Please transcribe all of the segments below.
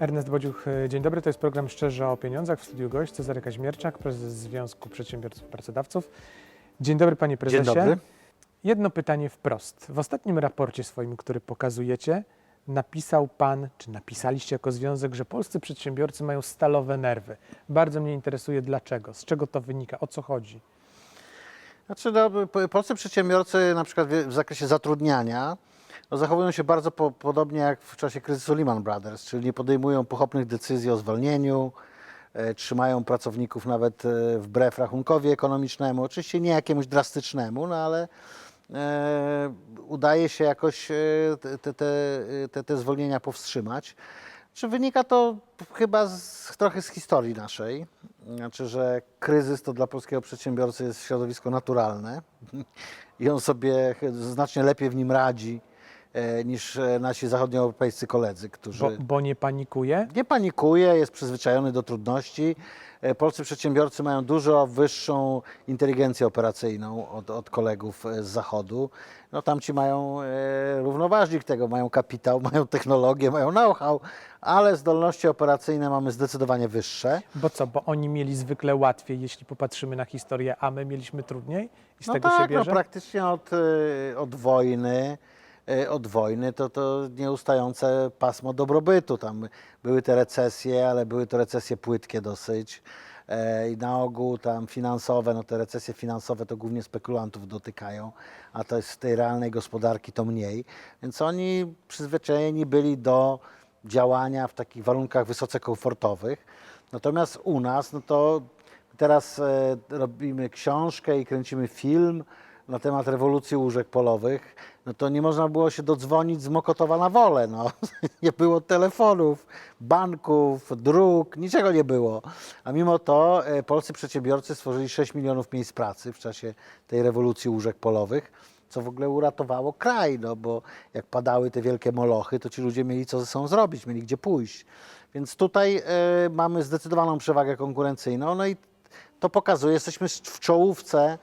Ernest Bodziuch, e, dzień dobry. To jest program Szczerze o pieniądzach. W studiu gość Cezary Kaźmierczak, prezes Związku Przedsiębiorców i Pracodawców. Dzień dobry panie prezesie. Dzień dobry. Jedno pytanie wprost. W ostatnim raporcie swoim, który pokazujecie, napisał pan, czy napisaliście jako związek, że polscy przedsiębiorcy mają stalowe nerwy. Bardzo mnie interesuje dlaczego, z czego to wynika, o co chodzi. Znaczy, no, po- polscy przedsiębiorcy na przykład w zakresie zatrudniania no, zachowują się bardzo po, podobnie jak w czasie kryzysu Lehman Brothers, czyli nie podejmują pochopnych decyzji o zwolnieniu, e, trzymają pracowników nawet e, wbrew rachunkowi ekonomicznemu, oczywiście nie jakiemuś drastycznemu, no ale e, udaje się jakoś e, te, te, te, te, zwolnienia powstrzymać. Czy wynika to chyba z, trochę z historii naszej? Znaczy, że kryzys to dla polskiego przedsiębiorcy jest środowisko naturalne i on sobie znacznie lepiej w nim radzi niż e, nasi zachodnioeuropejscy koledzy, którzy Bo, bo nie panikuje? nie panikuje, jest przyzwyczajony do trudności. E, Polscy przedsiębiorcy mają dużo wyższą inteligencję operacyjną od, od kolegów e, z zachodu. No tamci mają e, równoważnik tego, mają kapitał, mają technologię, mają know-how, ale zdolności operacyjne mamy zdecydowanie wyższe. Bo co, bo oni mieli zwykle łatwiej, jeśli popatrzymy na historię, a my mieliśmy trudniej? I z no tego się tak, no bierze? praktycznie od, e, od wojny, e, od wojny to, to nieustające pasmo dobrobytu. Tam były te recesje, ale były to recesje płytkie dosyć. E, I na ogół tam finansowe, no te recesje finansowe to głównie spekulantów dotykają, a to jest z tej realnej gospodarki to mniej. Więc oni przyzwyczajeni byli do działania w takich warunkach wysoce komfortowych. Natomiast u nas, no to teraz e, robimy książkę i kręcimy film na temat rewolucji łóżek polowych, no to nie można było się dodzwonić z Mokotowa na wolę. No. Nie było telefonów, banków, dróg, niczego nie było. A mimo to e, polscy przedsiębiorcy stworzyli 6 milionów miejsc pracy w czasie tej rewolucji łóżek polowych, co w ogóle uratowało kraj, no bo jak padały te wielkie molochy, to ci ludzie mieli co ze sobą zrobić, mieli gdzie pójść. Więc tutaj e, mamy zdecydowaną przewagę konkurencyjną, no i to pokazuje, jesteśmy w czołówce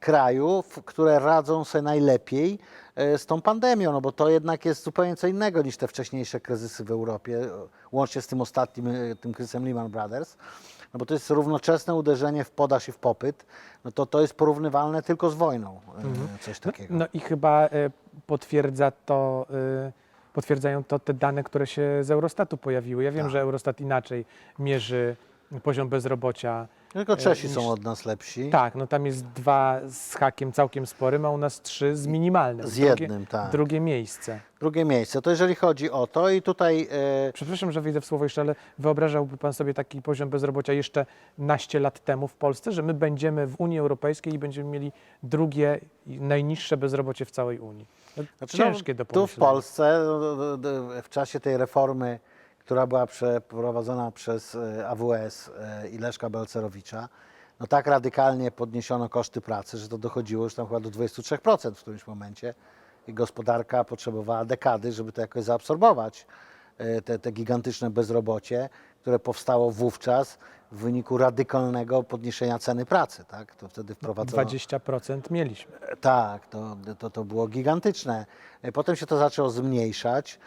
krajów, które radzą sobie najlepiej e, z tą pandemią, no bo to jednak jest zupełnie co innego niż te wcześniejsze kryzysy w Europie, łącznie z tym ostatnim, e, tym kryzysem Lehman Brothers, no bo to jest równoczesne uderzenie w podaż i w popyt, no to to jest porównywalne tylko z wojną, e, coś takiego. No i chyba potwierdza to, potwierdzają to te dane, które się z Eurostatu pojawiły. Ja wiem, Tak. że Eurostat inaczej mierzy poziom bezrobocia. Tylko Czesi e, niż- są od nas lepsi. Tak, no tam jest dwa z hakiem całkiem sporym, a u nas trzy z minimalnym. Z Drugie- jednym, tak. Drugie miejsce. Drugie miejsce, to jeżeli chodzi o to i tutaj e, Przepraszam, że wyjdę w słowo jeszcze, ale wyobrażałby Pan sobie taki poziom bezrobocia jeszcze naście lat temu w Polsce, że my będziemy w Unii Europejskiej i będziemy mieli drugie i najniższe bezrobocie w całej Unii. No, Znaczy, no, Ciężkie do Tu w pomyślenia. Polsce no, no, w czasie tej reformy, która była przeprowadzona przez e, AWS e, i Leszka Belcerowicza, no tak radykalnie podniesiono koszty pracy, że to dochodziło już tam chyba do 23% w którymś momencie i gospodarka potrzebowała dekady, żeby to jakoś zaabsorbować, e, te, te gigantyczne bezrobocie, które powstało wówczas w wyniku radykalnego podniesienia ceny pracy. Tak? To wtedy wprowadzono... 20% mieliśmy. Tak, to, to, to było gigantyczne. Potem się to zaczęło zmniejszać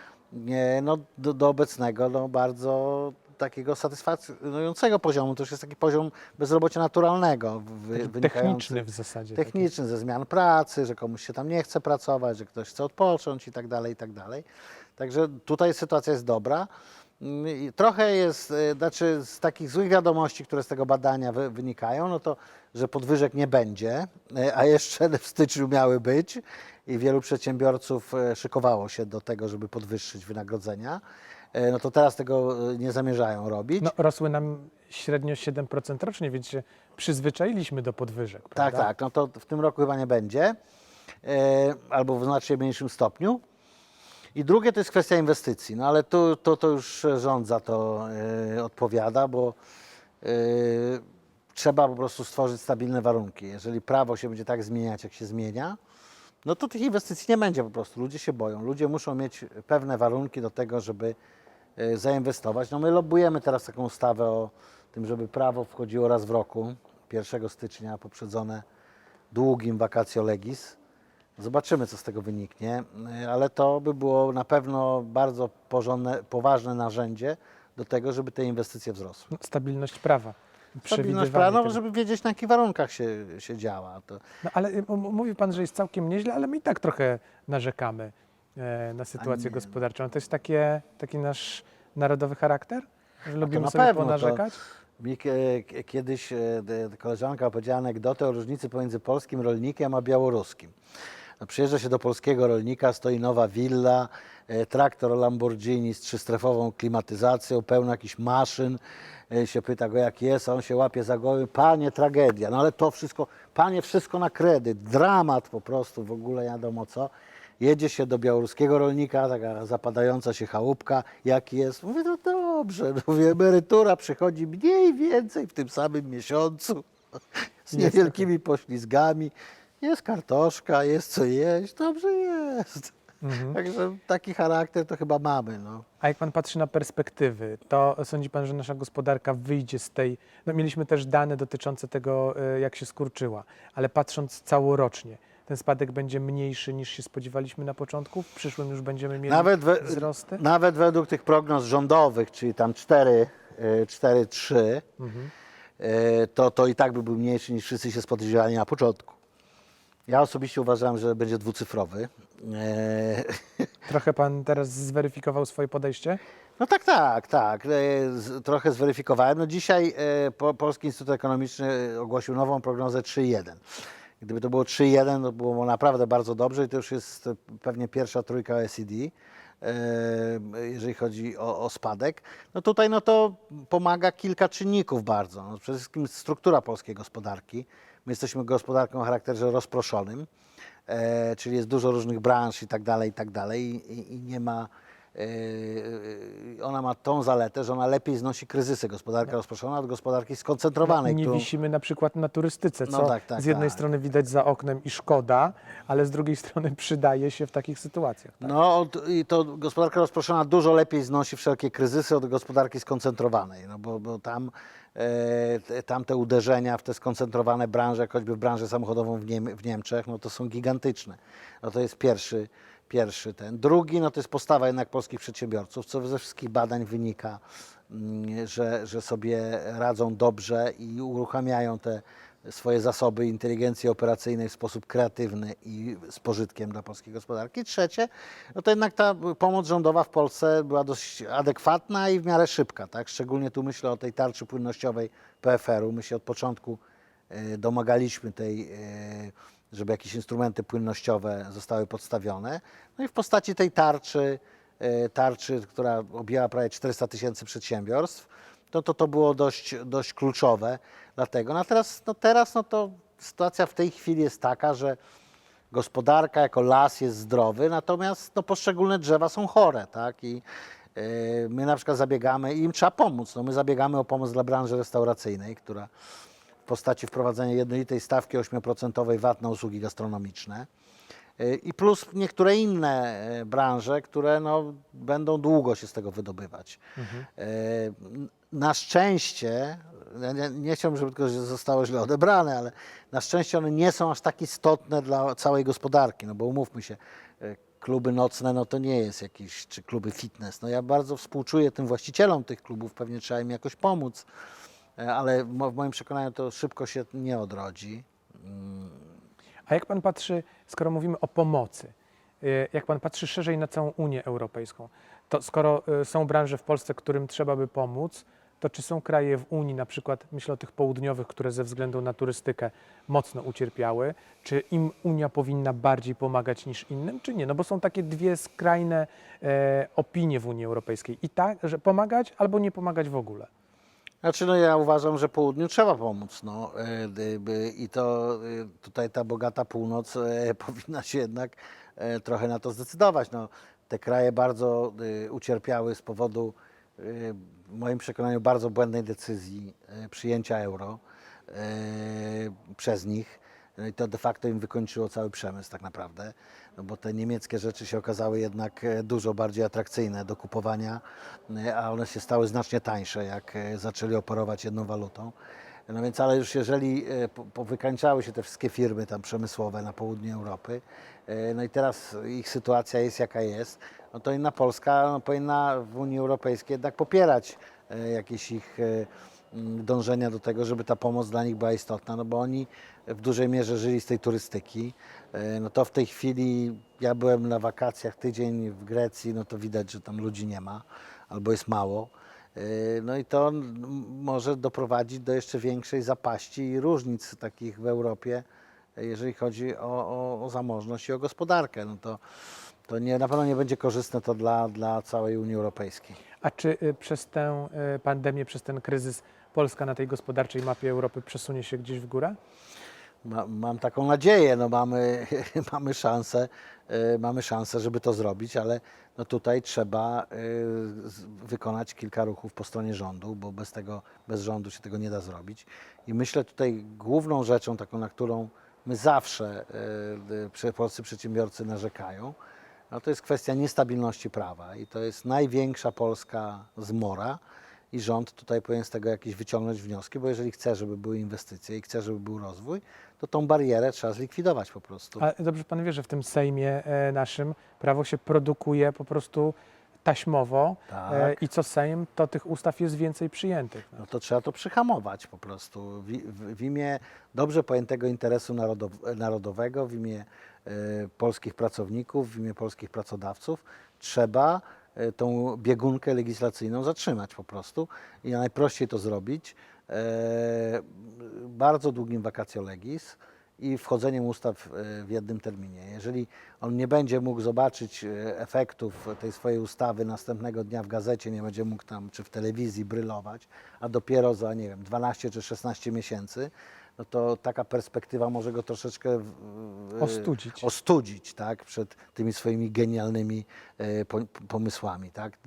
no, do, do obecnego no, bardzo takiego satysfakcjonującego poziomu. To już jest taki poziom bezrobocia naturalnego. wy- Techniczny w zasadzie. taki. Techniczny, ze zmian pracy, że komuś się tam nie chce pracować, że ktoś chce odpocząć i tak dalej, i tak dalej. Także tutaj sytuacja jest dobra. Mm, i Trochę jest, e, znaczy z takich złych wiadomości, które z tego badania wy, wynikają, no to, że podwyżek nie będzie, e, a jeszcze w styczniu miały być i wielu przedsiębiorców e, szykowało się do tego, żeby podwyższyć wynagrodzenia. E, No to teraz tego e, nie zamierzają robić. No, rosły nam średnio 7% rocznie, więc się przyzwyczailiśmy do podwyżek. Tak, prawda? tak. No to w tym roku chyba nie będzie, albo w znacznie mniejszym stopniu. I drugie to jest kwestia inwestycji. No ale tu, to, to już rząd za to odpowiada, bo trzeba po prostu stworzyć stabilne warunki. Jeżeli prawo się będzie tak zmieniać, jak się zmienia, no to tych inwestycji nie będzie po prostu. Ludzie się boją. Ludzie muszą mieć pewne warunki do tego, żeby e, zainwestować. No my lobbujemy teraz taką ustawę o tym, żeby prawo wchodziło raz w roku, 1 stycznia, poprzedzone długim vacatio legis. Zobaczymy, co z tego wyniknie, y, ale to by było na pewno bardzo porządne, poważne narzędzie do tego, żeby te inwestycje wzrosły. No, Stabilność prawa. Stabilność no, tego. żeby wiedzieć na jakich warunkach się, się działa. To, No, ale y, mówi pan, że jest całkiem nieźle, ale my i tak trochę narzekamy e, na sytuację gospodarczą. To jest takie, taki nasz narodowy charakter? Że lubimy sobie pewno, ponarzekać? Mi kiedyś e, koleżanka opowiedziała anegdotę o różnicy pomiędzy polskim rolnikiem a białoruskim. No, przyjeżdża się do polskiego rolnika, stoi nowa willa, e, traktor Lamborghini z trzystrefową klimatyzacją, pełno jakichś maszyn. E, się pyta go jak jest, a on się łapie za głowę. Panie, tragedia. No ale to wszystko, panie, wszystko na kredyt. Dramat po prostu, w ogóle nie wiadomo co. Jedzie się do białoruskiego rolnika, taka zapadająca się chałupka, jak jest. Mówię, no dobrze, mówię, emerytura przychodzi mniej więcej w tym samym miesiącu, z niewielkimi poślizgami. Jest kartoszka, jest co jeść, dobrze jest. Mhm. Także taki charakter to chyba mamy. No. A jak pan patrzy na perspektywy, to sądzi pan, że nasza gospodarka wyjdzie z tej. No, mieliśmy też dane dotyczące tego, e, jak się skurczyła, ale patrząc całorocznie, ten spadek będzie mniejszy niż się spodziewaliśmy na początku. W przyszłym już będziemy mieli Nawet, we, wzrosty. nawet według tych prognoz rządowych, czyli tam 4, e, 4-3, Mhm. e, to, to i tak by był mniejszy niż wszyscy się spodziewali na początku. Ja osobiście uważam, że będzie dwucyfrowy. E, Trochę pan teraz zweryfikował swoje podejście. No tak, tak, tak. E, z- Trochę zweryfikowałem. No dzisiaj e, po, Polski Instytut Ekonomiczny ogłosił nową prognozę 3,1. Gdyby to było 3,1, to było naprawdę bardzo dobrze i to już jest e, pewnie pierwsza trójka OECD, jeżeli chodzi o, o spadek. No tutaj no to pomaga kilka czynników bardzo. No przede wszystkim struktura polskiej gospodarki. My jesteśmy gospodarką o charakterze rozproszonym, e, czyli jest dużo różnych branż i tak dalej, i tak dalej i, i- nie ma ona ma tą zaletę, że ona lepiej znosi kryzysy. Gospodarka rozproszona od gospodarki skoncentrowanej. nie którą- wisimy na przykład na turystyce, No co tak, tak, z jednej tak. strony widać za oknem i szkoda, ale z drugiej strony przydaje się w takich sytuacjach. Tak? No od- i to gospodarka rozproszona dużo lepiej znosi wszelkie kryzysy od gospodarki skoncentrowanej, no bo, bo tam, e, te- tam te uderzenia w te skoncentrowane branże, jak choćby w branżę samochodową w, Niem- w Niemczech, no to są gigantyczne. No to jest pierwszy, pierwszy ten. Drugi, no to jest postawa jednak polskich przedsiębiorców, co ze wszystkich badań wynika, mm, że, że sobie radzą dobrze i uruchamiają te swoje zasoby inteligencji operacyjnej w sposób kreatywny i z pożytkiem dla polskiej gospodarki. Trzecie, no to jednak ta pomoc rządowa w Polsce była dość adekwatna i w miarę szybka, tak? Szczególnie tu myślę o tej tarczy płynnościowej PFR-u. My się od początku e, domagaliśmy tej, e, żeby jakieś instrumenty płynnościowe zostały podstawione. No i w postaci tej tarczy, e, tarczy, która objęła prawie 400 tysięcy przedsiębiorstw, to, to to było dość, dość kluczowe dlatego. No teraz, no teraz no to sytuacja w tej chwili jest taka, że gospodarka jako las jest zdrowy, natomiast no, poszczególne drzewa są chore, tak? I e, my na przykład zabiegamy i im trzeba pomóc. No, my zabiegamy o pomoc dla branży restauracyjnej, która w postaci wprowadzenia jednolitej stawki 8% VAT na usługi gastronomiczne. Y, I plus niektóre inne e, branże, które no, będą długo się z tego wydobywać. E, n- Na szczęście, nie, nie chciałbym, żeby tylko zostało źle odebrane, ale na szczęście one nie są aż tak istotne dla całej gospodarki, no bo umówmy się, kluby nocne no to nie jest jakieś, czy kluby fitness. No ja bardzo współczuję tym właścicielom tych klubów, pewnie trzeba im jakoś pomóc, ale mo- w moim przekonaniu to szybko się nie odrodzi. A jak pan patrzy, skoro mówimy o pomocy, y, jak pan patrzy szerzej na całą Unię Europejską, to skoro y, są branże w Polsce, którym trzeba by pomóc, to czy są kraje w Unii, na przykład myślę o tych południowych, które ze względu na turystykę mocno ucierpiały, czy im Unia powinna bardziej pomagać niż innym, czy nie? No bo są takie dwie skrajne e, opinie w Unii Europejskiej. I tak, że pomagać albo nie pomagać w ogóle. Znaczy, no ja uważam, że południu trzeba pomóc. No, e, I to e, tutaj ta bogata północ e, powinna się jednak trochę na to zdecydować. No, te kraje bardzo ucierpiały z powodu, w moim przekonaniu, bardzo błędnej decyzji przyjęcia euro przez nich. No i to de facto im wykończyło cały przemysł tak naprawdę, no bo te niemieckie rzeczy się okazały jednak e, dużo bardziej atrakcyjne do kupowania, e, a one się stały znacznie tańsze, jak e, zaczęli operować jedną walutą. No więc, ale już jeżeli po- powykańczały się te wszystkie firmy tam przemysłowe na południu Europy, no i teraz ich sytuacja jest jaka jest, no to inna Polska no, powinna w Unii Europejskiej jednak popierać jakieś ich e, mm, dążenia do tego, żeby ta pomoc dla nich była istotna, no bo oni w dużej mierze żyli z tej turystyki. E, No to w tej chwili ja byłem na wakacjach tydzień w Grecji, no to widać, że tam ludzi nie ma albo jest mało. E, No i to może doprowadzić do jeszcze większej zapaści i różnic takich w Europie, e, jeżeli chodzi o, o, o zamożność i o gospodarkę. No to, to nie, na pewno nie będzie korzystne to dla, dla całej Unii Europejskiej. A czy y, przez tę y, pandemię, przez ten kryzys Polska na tej gospodarczej mapie Europy przesunie się gdzieś w górę? Ma, mam taką nadzieję, no mamy, mamy szansę, e, mamy szansę, żeby to zrobić, ale no tutaj trzeba wykonać kilka ruchów po stronie rządu, bo bez tego, bez rządu się tego nie da zrobić. I myślę tutaj główną rzeczą taką, na którą my zawsze, polscy przedsiębiorcy narzekają, no to jest kwestia niestabilności prawa i to jest największa polska zmora i rząd tutaj powinien z tego jakieś wyciągnąć wnioski, bo jeżeli chce, żeby były inwestycje i chce, żeby był rozwój, to tą barierę trzeba zlikwidować po prostu. A dobrze pan wie, że w tym Sejmie e, naszym prawo się produkuje po prostu taśmowo Tak. e, i co Sejm, to tych ustaw jest więcej przyjętych. No to trzeba to przyhamować po prostu w, w, w imię dobrze pojętego interesu narodow, narodowego, w imię e, polskich pracowników, w imię polskich pracodawców. Trzeba e, tą biegunkę legislacyjną zatrzymać po prostu i najprościej to zrobić bardzo długim vacatio legis i wchodzeniem ustaw e, w jednym terminie. Jeżeli on nie będzie mógł zobaczyć e, efektów tej swojej ustawy następnego dnia w gazecie, nie będzie mógł tam czy w telewizji brylować, a dopiero za, nie wiem, 12 czy 16 miesięcy, no to taka perspektywa może go troszeczkę w- Ostudzić. ostudzić tak, przed tymi swoimi genialnymi e, po, pomysłami. Tak.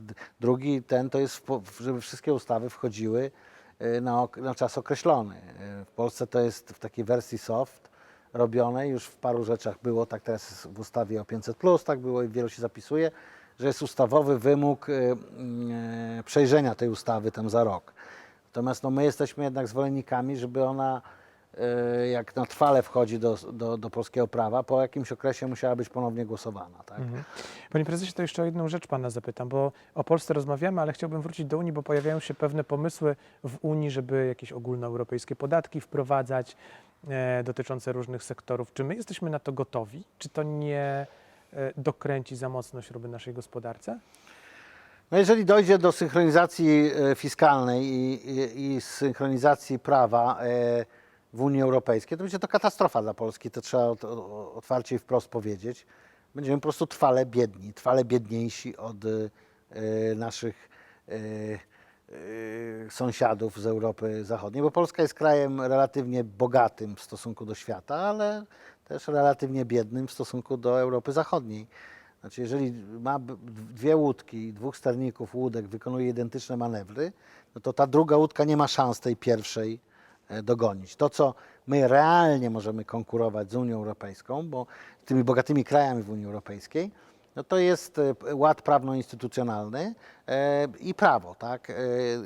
Drugi ten to jest, żeby wszystkie ustawy wchodziły e, na, na czas określony. E, W Polsce to jest w takiej wersji soft robione, już w paru rzeczach było, tak teraz w ustawie o 500+, tak było i wielu się zapisuje, że jest ustawowy wymóg mm, e, przejrzenia tej ustawy tam za rok. Natomiast no, my jesteśmy jednak zwolennikami, żeby ona e, jak na trwale wchodzi do, do, do polskiego prawa, po jakimś okresie musiała być ponownie głosowana. Tak? Mhm. Panie prezesie, to jeszcze o jedną rzecz pana zapytam, bo o Polsce rozmawiamy, ale chciałbym wrócić do Unii, bo pojawiają się pewne pomysły w Unii, żeby jakieś ogólnoeuropejskie podatki wprowadzać dotyczące różnych sektorów. Czy my jesteśmy na to gotowi? Czy to nie e, dokręci za mocno śruby naszej gospodarce? No jeżeli dojdzie do synchronizacji e, fiskalnej i, i, i synchronizacji prawa e, w Unii Europejskiej, to będzie to katastrofa dla Polski, to trzeba otwarcie i wprost powiedzieć. Będziemy po prostu trwale biedni, trwale biedniejsi od e, naszych e, e, sąsiadów z Europy Zachodniej, bo Polska jest krajem relatywnie bogatym w stosunku do świata, ale też relatywnie biednym w stosunku do Europy Zachodniej. Znaczy, jeżeli ma dwie łódki dwóch sterników łódek wykonuje identyczne manewry, no to ta druga łódka nie ma szans tej pierwszej e, dogonić. To, co my realnie możemy konkurować z Unią Europejską, bo tymi bogatymi krajami w Unii Europejskiej, no to jest e, ład prawno-instytucjonalny e, i prawo, tak? E,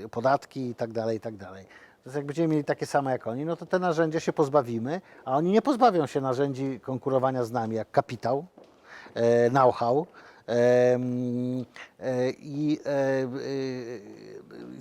podatki i tak dalej, i tak dalej. Więc jak będziemy mieli takie same jak oni, no to te narzędzia się pozbawimy, a oni nie pozbawią się narzędzi konkurowania z nami, jak kapitał, know-how. I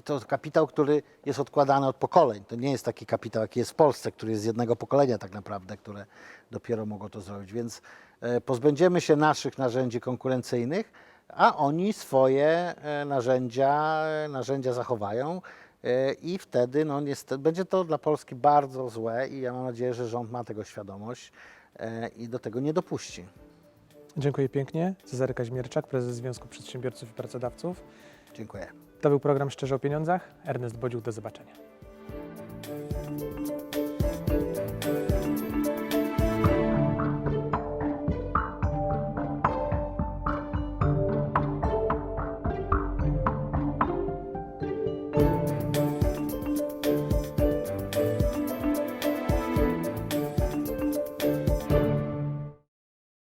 to kapitał, który jest odkładany od pokoleń. To nie jest taki kapitał, jaki jest w Polsce, który jest z jednego pokolenia tak naprawdę, które dopiero mogło to zrobić. Więc e, pozbędziemy się naszych narzędzi konkurencyjnych, a oni swoje e, narzędzia, narzędzia zachowają. E, I wtedy no, niestety, będzie to dla Polski bardzo złe i ja mam nadzieję, że rząd ma tego świadomość e, i do tego nie dopuści. Dziękuję pięknie. Cezary Kaźmierczak, prezes Związku Przedsiębiorców i Pracodawców. Dziękuję. To był program Szczerze o Pieniądzach. Ernest Bodziuk, do zobaczenia.